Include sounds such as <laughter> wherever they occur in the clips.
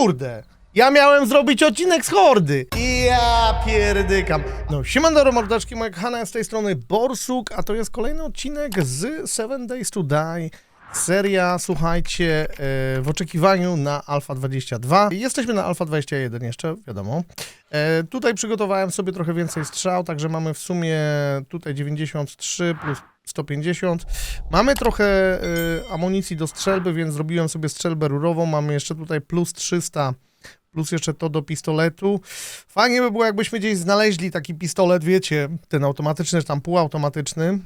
kurde! Ja miałem zrobić odcinek z Hordy. I ja pierdykam. No, siemandoro mordeczki, moja kochana z tej strony Borsuk, a to jest kolejny odcinek z Seven Days to Die. Seria, słuchajcie, e, w oczekiwaniu na Alpha 22. Jesteśmy na Alpha 21 jeszcze, wiadomo. E, tutaj przygotowałem sobie trochę więcej strzał, także mamy w sumie tutaj 93 plus 150. Mamy trochę y, amunicji do strzelby, więc zrobiłem sobie strzelbę rurową. Mamy jeszcze tutaj plus 300, plus jeszcze to do pistoletu. Fajnie by było, jakbyśmy gdzieś znaleźli taki pistolet, wiecie, ten automatyczny, czy tam półautomatyczny.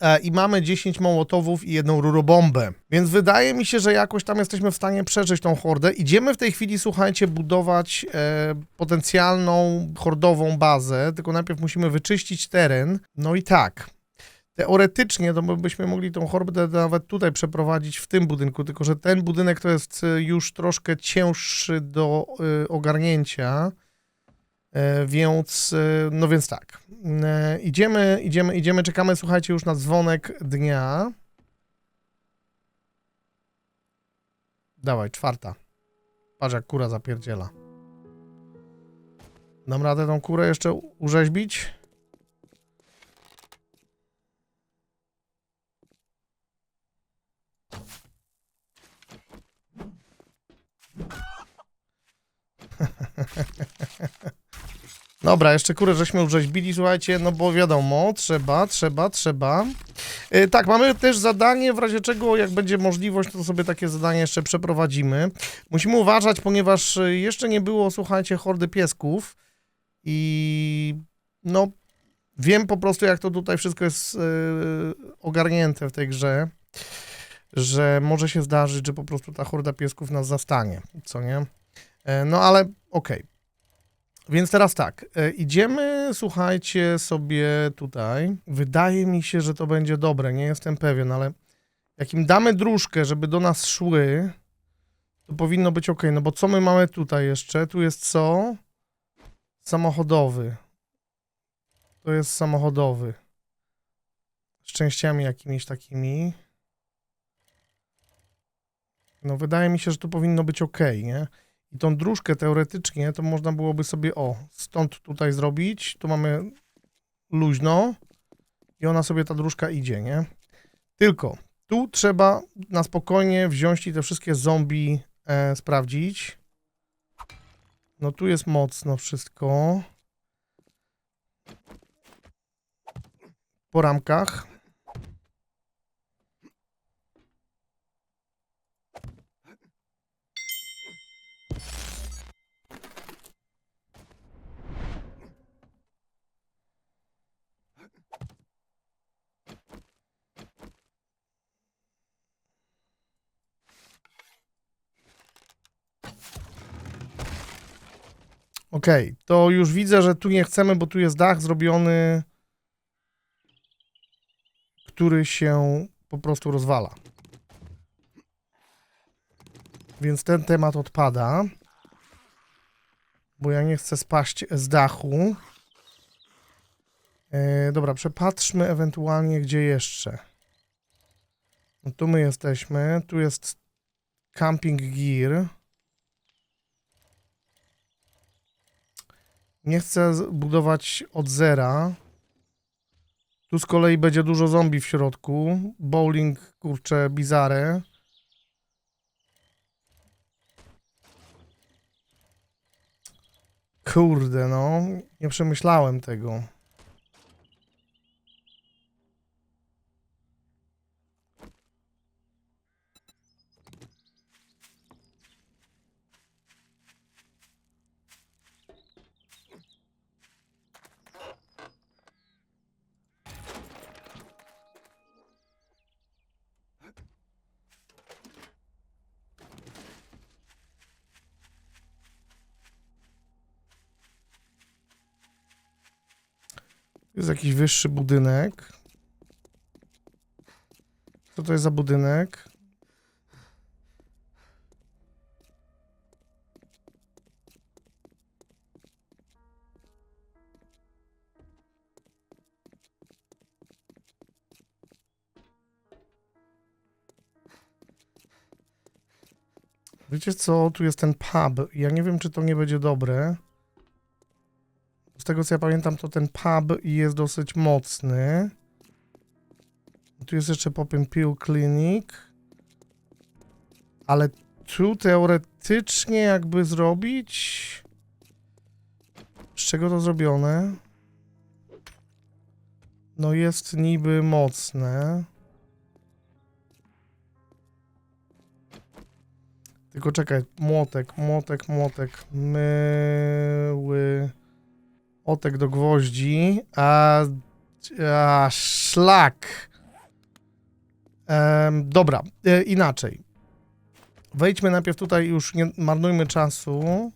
E, I mamy 10 mołotowów i jedną rurobombę. Więc wydaje mi się, że jakoś tam jesteśmy w stanie przeżyć tą hordę. Idziemy w tej chwili, słuchajcie, budować e, potencjalną hordową bazę, tylko najpierw musimy wyczyścić teren. No i tak. Teoretycznie to byśmy mogli tą hordę nawet tutaj przeprowadzić w tym budynku, tylko że ten budynek to jest y, już troszkę cięższy do y, ogarnięcia. E, Więc, y, no więc tak. E, Idziemy, idziemy, idziemy, czekamy, słuchajcie, już na dzwonek dnia. Dawaj, czwarta. Patrz jak kura zapierdziela. Dam radę tą kurę jeszcze urzeźbić? <laughs> Dobra, jeszcze kurę żeśmy urzeźbili, słuchajcie, no bo wiadomo, trzeba, trzeba, trzeba. Yy, tak, mamy też zadanie, w razie czego, jak będzie możliwość, to sobie takie zadanie jeszcze przeprowadzimy. Musimy uważać, ponieważ y, jeszcze nie było, słuchajcie, hordy piesków i no, wiem po prostu, jak to tutaj wszystko jest yy, ogarnięte w tej grze, że może się zdarzyć, że po prostu ta horda piesków nas zastanie, co nie? E, No ale okej. Więc teraz tak, e, idziemy, słuchajcie, sobie tutaj. Wydaje mi się, że to będzie dobre, nie jestem pewien, ale jak im damy dróżkę, żeby do nas szły, to powinno być ok. No bo co my mamy tutaj jeszcze? Tu jest co? Samochodowy. To jest samochodowy. Z częściami jakimiś takimi. No wydaje mi się, że to powinno być ok, nie? I tą dróżkę teoretycznie to można byłoby sobie, o, stąd tutaj zrobić. Tu mamy luźno i ona sobie, ta dróżka idzie, nie? Tylko tu trzeba na spokojnie wziąć i te wszystkie zombie e, sprawdzić. No tu jest mocno wszystko. Po ramkach. Okej, to już widzę, że tu nie chcemy, bo tu jest dach zrobiony, który się po prostu rozwala. Więc ten temat odpada. Bo ja nie chcę spaść z dachu. E, dobra, przepatrzmy ewentualnie gdzie jeszcze. No tu my jesteśmy. Tu jest camping gear. Nie chcę budować od zera. Tu z kolei będzie dużo zombie w środku. Bowling, kurczę, bizarre. Kurde, no. Nie przemyślałem tego. Jest jakiś wyższy budynek. Co to jest za budynek? Wiecie co, tu jest ten pub. Ja nie wiem, czy to nie będzie dobre. Tego co ja pamiętam, to ten pub jest dosyć mocny. Tu jest jeszcze Poppin Pill Clinic. Ale tu teoretycznie jakby zrobić... Z czego to zrobione? No jest niby mocne. Tylko czekaj, młotek, młotek, młotek, myły, otek do gwoździ, a, a szlak. Dobra, e, inaczej. Wejdźmy najpierw tutaj, już nie marnujmy czasu.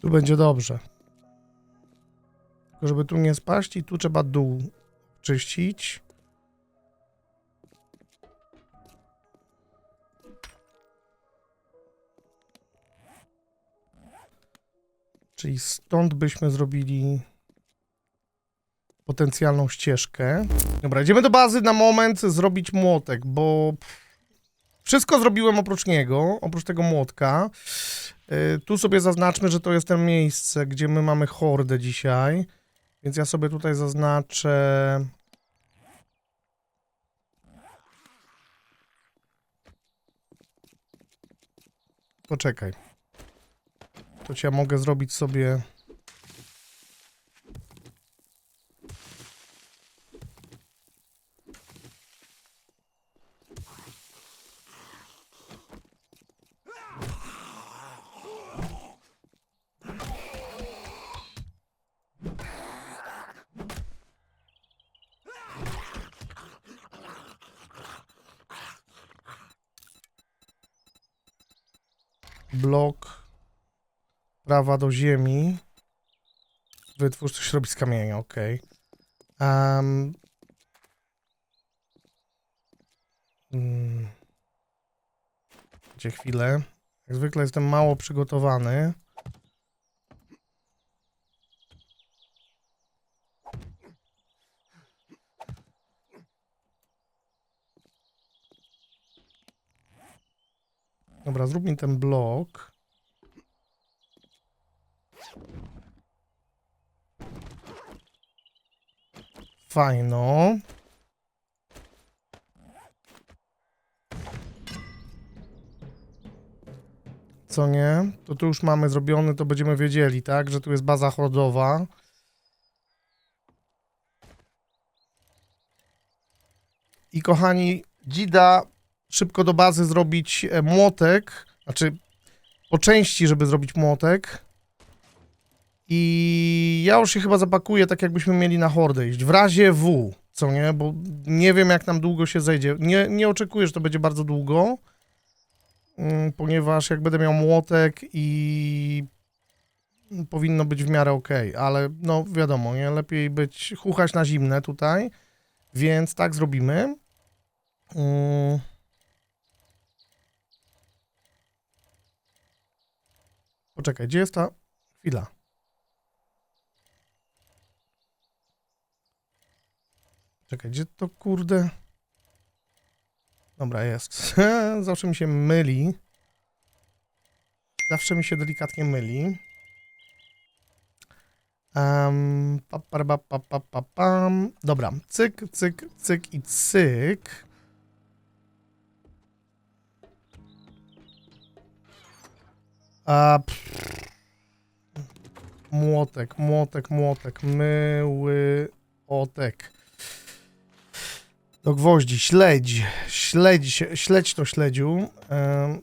Tu będzie dobrze. Tylko żeby tu nie spaść i tu trzeba dół czyścić. Czyli stąd byśmy zrobili potencjalną ścieżkę. Dobra, idziemy do bazy na moment zrobić młotek, bo wszystko zrobiłem oprócz niego, oprócz tego młotka. Y, Tu sobie zaznaczmy, że to jest to miejsce, gdzie my mamy hordę dzisiaj. Więc ja sobie tutaj zaznaczę. Poczekaj. To ja mogę zrobić sobie. Blok prawa do ziemi. Wytwórz coś robi z kamienia, ok. Um, mm, gdzie chwilę. Jak zwykle jestem mało przygotowany. Dobra, zrób mi ten blok. Fajno. Co nie? To tu już mamy zrobione, to będziemy wiedzieli, tak? Że tu jest baza hordowa. I kochani, Dzida szybko do bazy zrobić e, młotek, znaczy po części, żeby zrobić młotek. I ja już się chyba zapakuję tak, jakbyśmy mieli na hordę iść. W razie W, co nie? Bo nie wiem, jak nam długo się zejdzie. Nie, nie oczekuję, że to będzie bardzo długo, mm, ponieważ jak będę miał młotek i powinno być w miarę ok, ale no wiadomo, nie? Lepiej być, chuchać na zimne tutaj, więc tak zrobimy. Mm. Poczekaj, gdzie jest ta chwila? Czekaj, gdzie to kurde? Dobra, jest. <laughs> Zawsze mi się myli. Zawsze mi się delikatnie myli. Um, pa, pa, pa, pa, pa. Dobra, cyk, cyk, cyk i cyk. A. Młotek, młotek, młotek, myły, otek. Do gwoździ, śledź, śledź, śledź to śledziu. Em,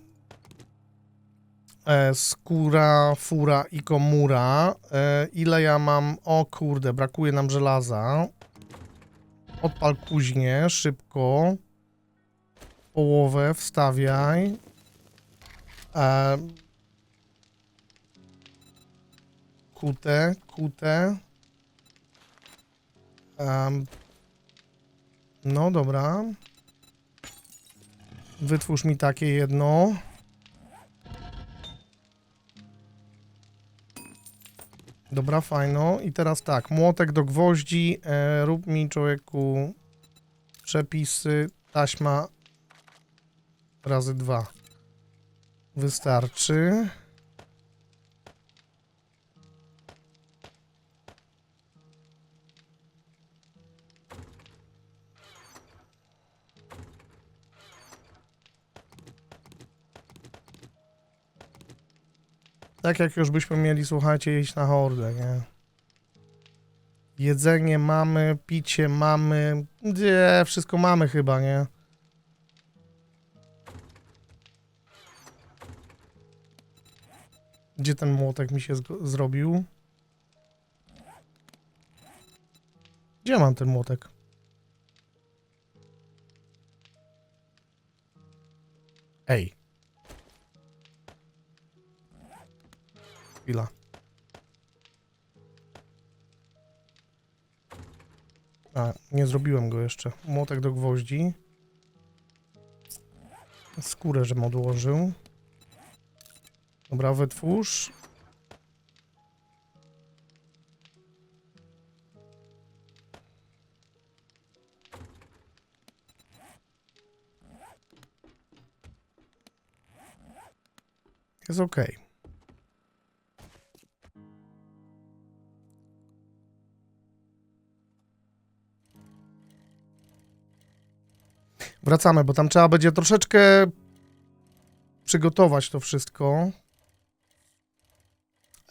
e, skóra, fura i komura. E, ile ja mam? O kurde, brakuje nam żelaza. Odpal kuźnię, szybko. Połowę wstawiaj. E, kute, kute. Em, no dobra. Wytwórz mi takie jedno. Dobra, fajno. I teraz tak, młotek do gwoździ. E, rób mi człowieku przepisy. Taśma razy dwa. Wystarczy. Tak jak już byśmy mieli, słuchajcie, iść na hordę, nie? Jedzenie mamy, picie mamy, nie, wszystko mamy chyba, nie? Gdzie ten młotek mi się zrobił? Gdzie mam ten młotek? Ej. Chwila. A, nie zrobiłem go jeszcze. Młotek do gwoździ. Skórę, żebym odłożył. Dobra, wytwórz. Jest ok. Wracamy, bo tam trzeba będzie troszeczkę przygotować to wszystko.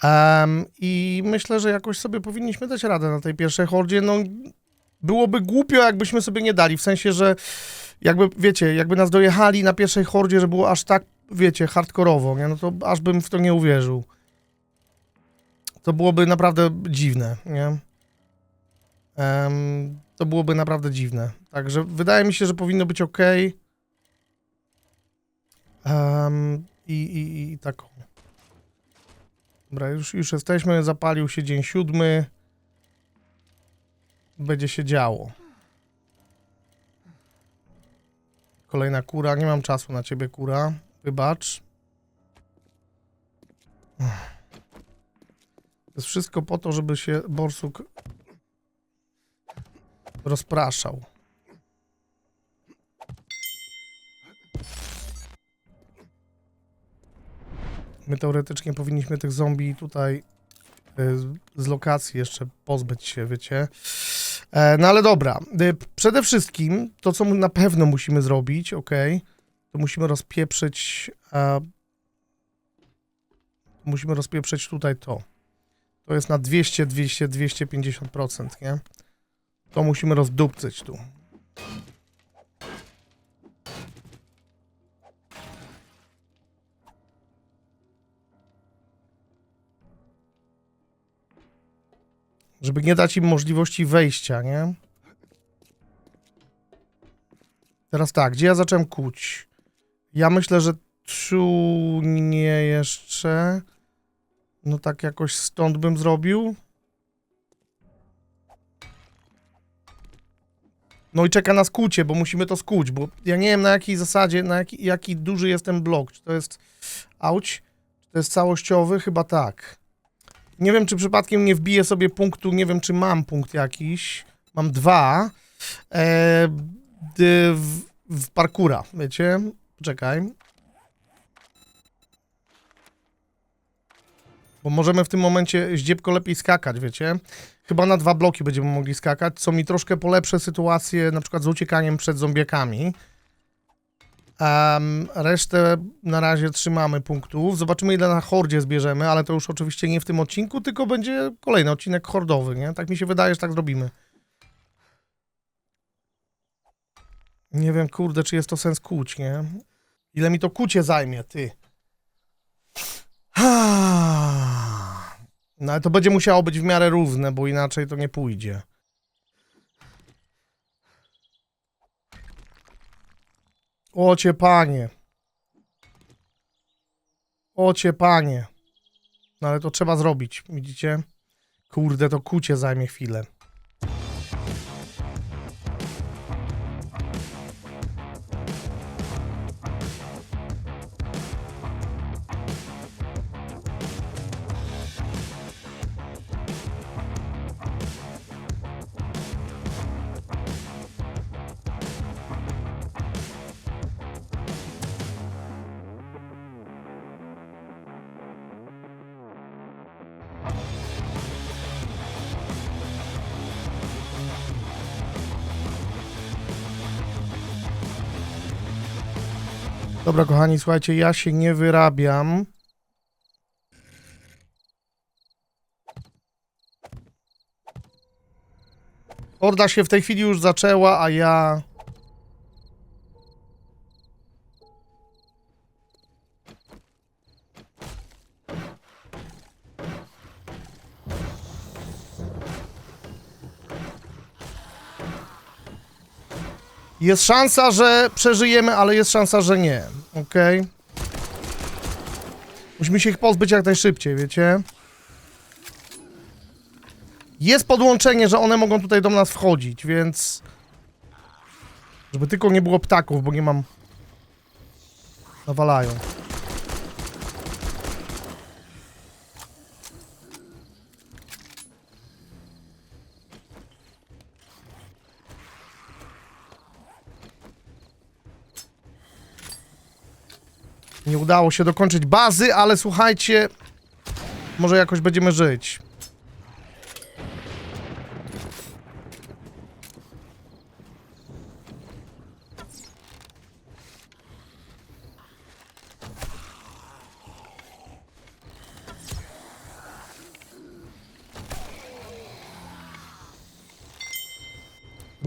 Em, I myślę, że jakoś sobie powinniśmy dać radę na tej pierwszej hordzie. No, byłoby głupio, jakbyśmy sobie nie dali. W sensie, że jakby, wiecie, jakby nas dojechali na pierwszej hordzie, że było aż tak, wiecie, hardkorowo, nie? No to aż bym w to nie uwierzył. To byłoby naprawdę dziwne, nie? To byłoby naprawdę dziwne. Także wydaje mi się, że powinno być ok. Um, i, i, I tak. o. Dobra, już, już jesteśmy. Zapalił się dzień siódmy. Będzie się działo. Kolejna kura. Nie mam czasu na ciebie, kura. Wybacz. To jest wszystko po to, żeby się borsuk rozpraszał. My teoretycznie powinniśmy tych zombie tutaj y, z- lokacji jeszcze pozbyć się, wiecie. E, no ale dobra. Y, Przede wszystkim to, co na pewno musimy zrobić, ok, to musimy rozpieprzyć. E, musimy rozpieprzyć tutaj to. To jest na 200, 200, 250%, nie? To musimy rozdupcyć tu. Żeby nie dać im możliwości wejścia, nie? Teraz tak, gdzie ja zacząłem kuć? Ja myślę, że tu nie jeszcze. No tak jakoś stąd bym zrobił. No i czeka nas kucie, bo musimy to skuć, bo ja nie wiem na jakiej zasadzie, na jaki, jaki duży jest ten blok. Czy to jest auć? Czy to jest całościowy? Chyba tak. Nie wiem, czy przypadkiem nie wbiję sobie punktu, nie wiem, czy mam punkt jakiś. Mam dwa. e, w, w parkura, wiecie? Czekaj. Bo możemy w tym momencie zdziebko lepiej skakać, wiecie? Chyba na dwa bloki będziemy mogli skakać, co mi troszkę polepszy sytuację na przykład z uciekaniem przed zombiakami. Em, resztę na razie trzymamy punktów. Zobaczymy ile na hordzie zbierzemy, ale to już oczywiście nie w tym odcinku, tylko będzie kolejny odcinek hordowy, nie? Tak mi się wydaje, że tak zrobimy. Nie wiem, kurde, czy jest to sens kuć, nie? Ile mi to kucie zajmie, ty? <sighs> No ale to będzie musiało być w miarę równe, bo inaczej to nie pójdzie. Ocie panie. Ocie panie. No ale to trzeba zrobić, widzicie? Kurde, to kucie zajmie chwilę. Dobra, kochani, słuchajcie, ja się nie wyrabiam. Horda się w tej chwili już zaczęła, a ja... Jest szansa, że przeżyjemy, ale jest szansa, że nie. Okej. Musimy się ich pozbyć jak najszybciej, wiecie? Jest podłączenie, że one mogą tutaj do nas wchodzić, więc... Żeby tylko nie było ptaków, bo nie mam... Nawalają. Nie udało się dokończyć bazy, ale słuchajcie, może jakoś będziemy żyć.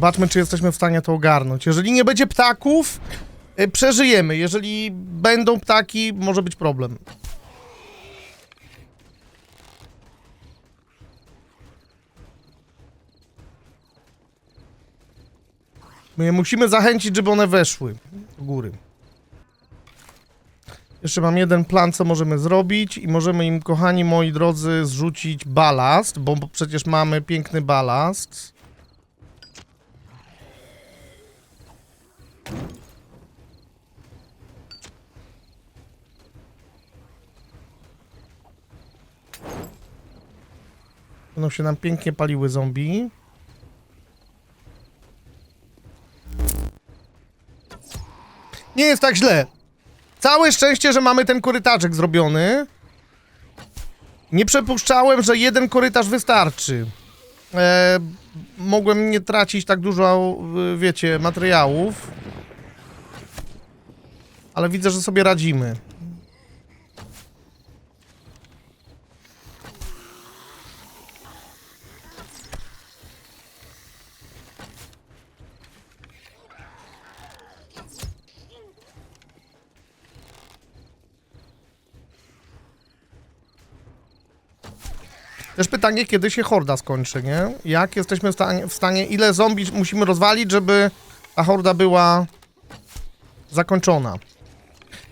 Zobaczmy, czy jesteśmy w stanie to ogarnąć. Jeżeli nie będzie ptaków, przeżyjemy. Jeżeli będą ptaki, może być problem. My je musimy zachęcić, żeby one weszły do góry. Jeszcze mam jeden plan, co możemy zrobić i możemy im, kochani moi drodzy, zrzucić balast, bo przecież mamy piękny balast. Będą się nam pięknie paliły zombie. Nie jest tak źle. Całe szczęście, że mamy ten korytarzek zrobiony. Nie przypuszczałem, że jeden korytarz wystarczy. E, mogłem nie tracić tak dużo, y, wiecie, materiałów. Ale widzę, że sobie radzimy. Pytanie, kiedy się horda skończy, nie? Jak jesteśmy w stanie, w stanie ile zombie musimy rozwalić, żeby ta horda była zakończona.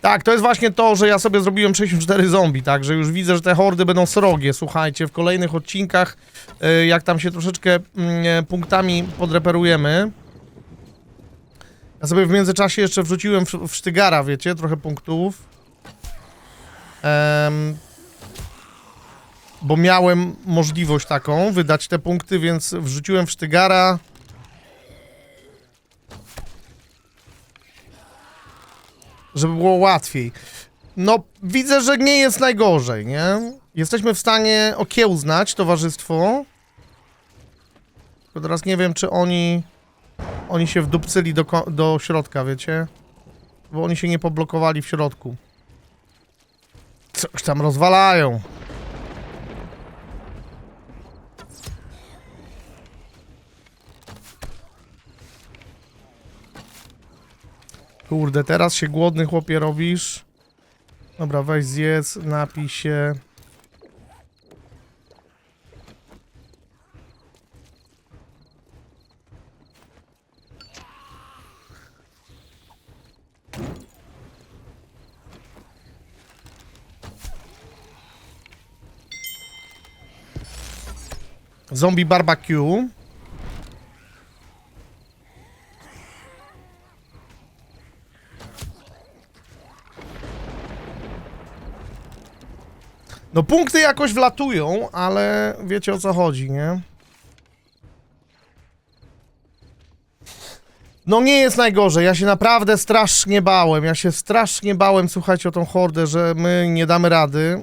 Tak, to jest właśnie to, że ja sobie zrobiłem 64 zombie, tak, że już widzę, że te hordy będą srogie, słuchajcie, w kolejnych odcinkach, y, jak tam się troszeczkę mm, punktami podreperujemy. Ja sobie w międzyczasie jeszcze wrzuciłem w, w Sztygara, wiecie, trochę punktów. Em, bo miałem możliwość taką wydać te punkty, więc wrzuciłem w Sztygara. Żeby było łatwiej. No, widzę, że nie jest najgorzej, nie? Jesteśmy w stanie okiełznać towarzystwo. Tylko teraz nie wiem, czy oni... Oni się wdupcyli do, do środka, wiecie? Bo oni się nie poblokowali w środku. Coś tam rozwalają. Kurde, teraz się głodny chłopie robisz. Dobra, weź zjedz, napij się. Zombie barbecue. No punkty jakoś wlatują, ale wiecie o co chodzi, nie? No nie jest najgorzej, ja się naprawdę strasznie bałem, ja się strasznie bałem, słuchajcie, o tą hordę, że my nie damy rady,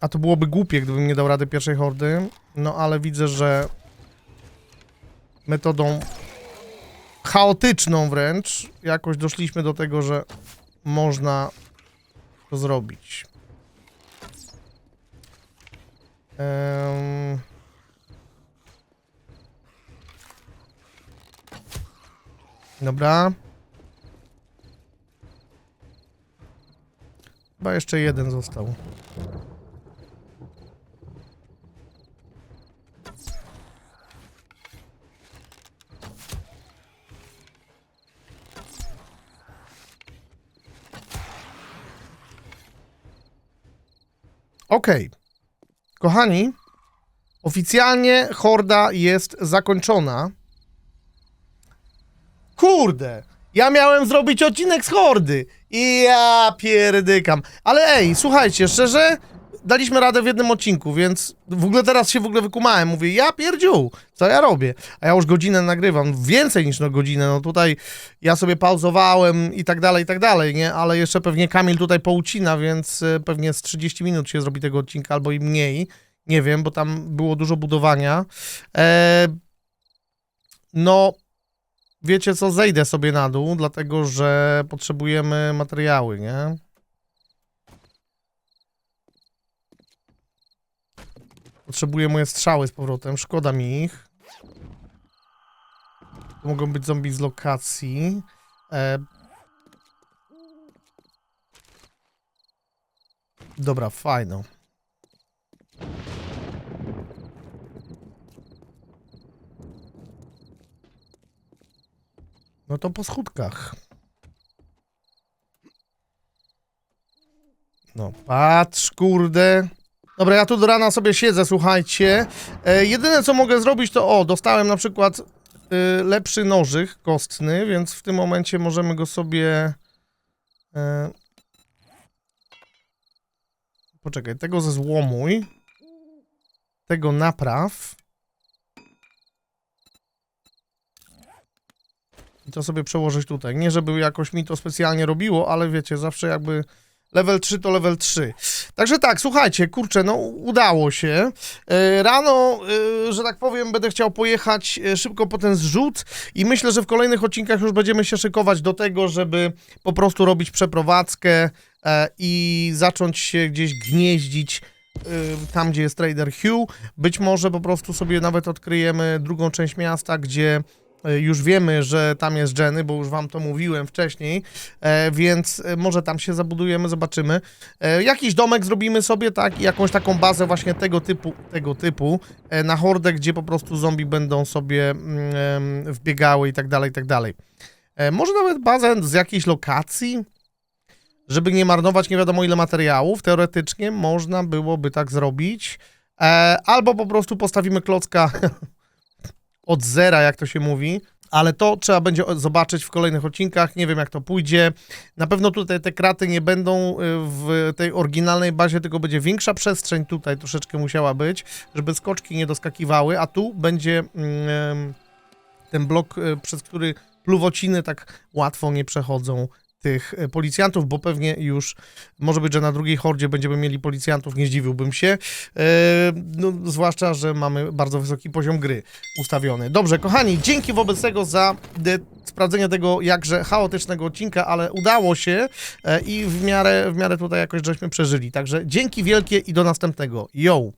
a to byłoby głupie, gdybym nie dał rady pierwszej hordy, no ale widzę, że metodą chaotyczną wręcz jakoś doszliśmy do tego, że można to zrobić. Em. Dobra. Chyba jeszcze jeden został. Okej. Kochani, oficjalnie horda jest zakończona. Kurde, ja miałem zrobić odcinek z hordy. I ja pierdykam. Ale ej, słuchajcie, szczerze, daliśmy radę w jednym odcinku, więc w ogóle teraz się w ogóle wykumałem. Mówię, ja pierdziu, co ja robię? A ja już godzinę nagrywam, więcej niż no godzinę. No tutaj ja sobie pauzowałem i tak dalej, i tak dalej, nie? Ale jeszcze pewnie Kamil tutaj poucina, więc e, pewnie z 30 minut się zrobi tego odcinka, albo i mniej. Nie wiem, bo tam było dużo budowania. E, no, wiecie co, zejdę sobie na dół, dlatego że potrzebujemy materiały, nie? Potrzebuję moje strzały z powrotem, szkoda mi ich. To mogą być zombie z lokacji. E... Dobra, fajno. No to po schódkach. No, patrz, kurde. Dobra, ja tu do rana sobie siedzę, słuchajcie. E, jedyne, co mogę zrobić, to o, dostałem na przykład y, lepszy nożyk kostny, więc w tym momencie możemy go sobie... E, poczekaj, tego ze złomuj. Tego napraw. I to sobie przełożyć tutaj. Nie, żeby jakoś mi to specjalnie robiło, ale wiecie, zawsze jakby level 3 to level 3. Także tak, słuchajcie, kurczę, no udało się. E, Rano, e, że tak powiem, będę chciał pojechać e, szybko po ten zrzut i myślę, że w kolejnych odcinkach już będziemy się szykować do tego, żeby po prostu robić przeprowadzkę i zacząć się gdzieś gnieździć tam, gdzie jest Trader Hugh. Być może po prostu sobie nawet odkryjemy drugą część miasta, gdzie już wiemy, że tam jest Jenny, bo już wam to mówiłem wcześniej, e, więc e, może tam się zabudujemy, zobaczymy. E, jakiś domek zrobimy sobie, tak, i jakąś taką bazę właśnie tego typu, tego typu e, na hordę, gdzie po prostu zombie będą sobie mm, wbiegały i tak dalej, i tak dalej. E, może nawet bazę z jakiejś lokacji, żeby nie marnować nie wiadomo ile materiałów, teoretycznie można byłoby tak zrobić. E, albo po prostu postawimy klocka <laughs> od zera, jak to się mówi. Ale to trzeba będzie zobaczyć w kolejnych odcinkach. Nie wiem, jak to pójdzie. Na pewno tutaj te kraty nie będą y, w tej oryginalnej bazie, tylko będzie większa przestrzeń tutaj troszeczkę musiała być, żeby skoczki nie doskakiwały, a tu będzie mm, ten blok, y, przez który pluwociny tak łatwo nie przechodzą tych e, policjantów, bo pewnie już może być, że na drugiej hordzie będziemy mieli policjantów, nie zdziwiłbym się. E, no, zwłaszcza, że mamy bardzo wysoki poziom gry ustawiony. Dobrze, kochani, dzięki wobec tego za sprawdzenie tego jakże chaotycznego odcinka, ale udało się e, i w miarę, w miarę tutaj jakoś żeśmy przeżyli. Także dzięki wielkie i do następnego. Yo!